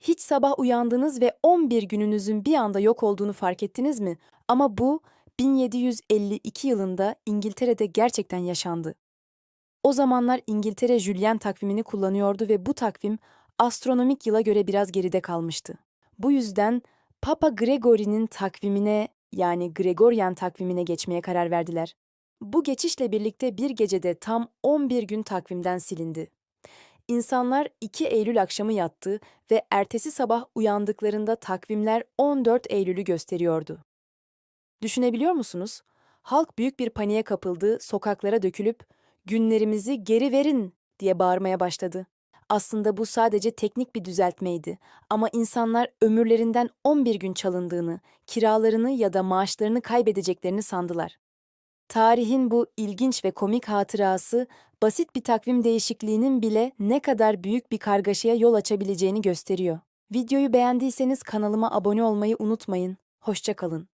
Hiç sabah uyandınız ve 11 gününüzün bir anda yok olduğunu fark ettiniz mi? Ama bu 1752 yılında İngiltere'de gerçekten yaşandı. O zamanlar İngiltere Julian takvimini kullanıyordu ve bu takvim astronomik yıla göre biraz geride kalmıştı. Bu yüzden Papa Gregory'nin takvimine yani Gregorian takvimine geçmeye karar verdiler. Bu geçişle birlikte bir gecede tam 11 gün takvimden silindi. İnsanlar 2 Eylül akşamı yattı ve ertesi sabah uyandıklarında takvimler 14 Eylül'ü gösteriyordu. Düşünebiliyor musunuz? Halk büyük bir paniğe kapıldı, sokaklara dökülüp "Günlerimizi geri verin!" diye bağırmaya başladı. Aslında bu sadece teknik bir düzeltmeydi ama insanlar ömürlerinden 11 gün çalındığını, kiralarını ya da maaşlarını kaybedeceklerini sandılar. Tarihin bu ilginç ve komik hatırası basit bir takvim değişikliğinin bile ne kadar büyük bir kargaşaya yol açabileceğini gösteriyor. Videoyu beğendiyseniz kanalıma abone olmayı unutmayın. Hoşça kalın.